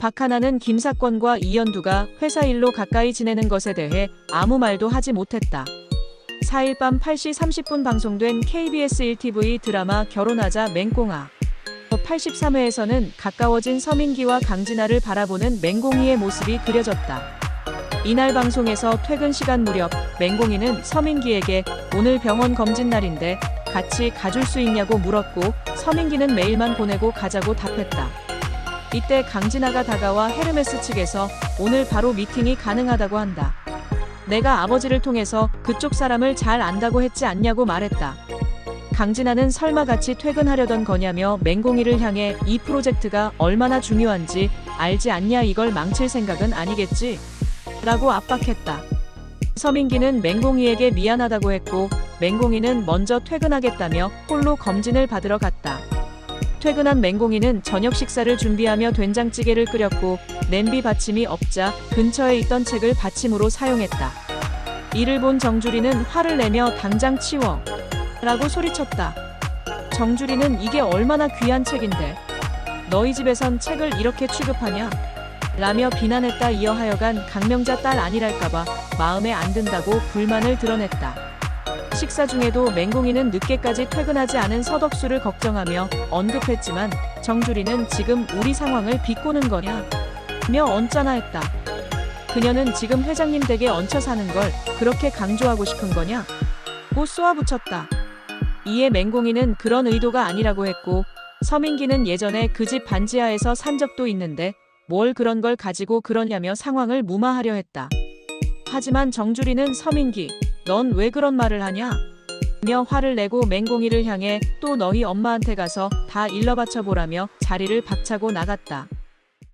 박하나는 김사건과 이연두가 회사 일로 가까이 지내는 것에 대해 아무 말도 하지 못했다. 4일 밤 8시 30분 방송된 KBS 1TV 드라마 결혼하자 맹꽁아. 83회에서는 가까워진 서민기와 강진아를 바라보는 맹공이의 모습이 그려졌다. 이날 방송에서 퇴근 시간 무렵 맹공이는 서민기에게 오늘 병원 검진 날인데 같이 가줄 수 있냐고 물었고 서민기는 메일만 보내고 가자고 답했다. 이때 강진아가 다가와 헤르메스 측에서 오늘 바로 미팅이 가능하다고 한다. 내가 아버지를 통해서 그쪽 사람을 잘 안다고 했지 않냐고 말했다. 강진아는 설마 같이 퇴근하려던 거냐며 맹공이를 향해 이 프로젝트가 얼마나 중요한지 알지 않냐 이걸 망칠 생각은 아니겠지? 라고 압박했다. 서민기는 맹공이에게 미안하다고 했고 맹공이는 먼저 퇴근하겠다며 홀로 검진을 받으러 갔다. 퇴근한 맹공이는 저녁 식사를 준비하며 된장찌개를 끓였고 냄비 받침이 없자 근처에 있던 책을 받침으로 사용했다. 이를 본 정주리는 화를 내며 당장 치워 라고 소리쳤다. 정주리는 이게 얼마나 귀한 책인데 너희 집에선 책을 이렇게 취급하냐? 라며 비난했다 이어 하여간 강명자 딸 아니랄까봐 마음에 안 든다고 불만을 드러냈다. 식사 중에도 맹공이는 늦게까지 퇴근하지 않은 서덕수를 걱정하며 언급했지만 정주리는 지금 우리 상황을 비꼬는 거냐? 며 언짢아 했다. 그녀는 지금 회장님 댁에 얹혀 사는 걸 그렇게 강조하고 싶은 거냐? 고 쏘아붙였다. 이에 맹공이는 그런 의도가 아니라고 했고 서민기는 예전에 그 집 반지하에서 산 적도 있는데 뭘 그런 걸 가지고 그러냐며 상황을 무마하려 했다. 하지만 정주리는 서민기, 넌 왜 그런 말을 하냐? 며 화를 내고 맹공이를 향해 또 너희 엄마한테 가서 다 일러 바쳐 보라며 자리를 박차고 나갔다.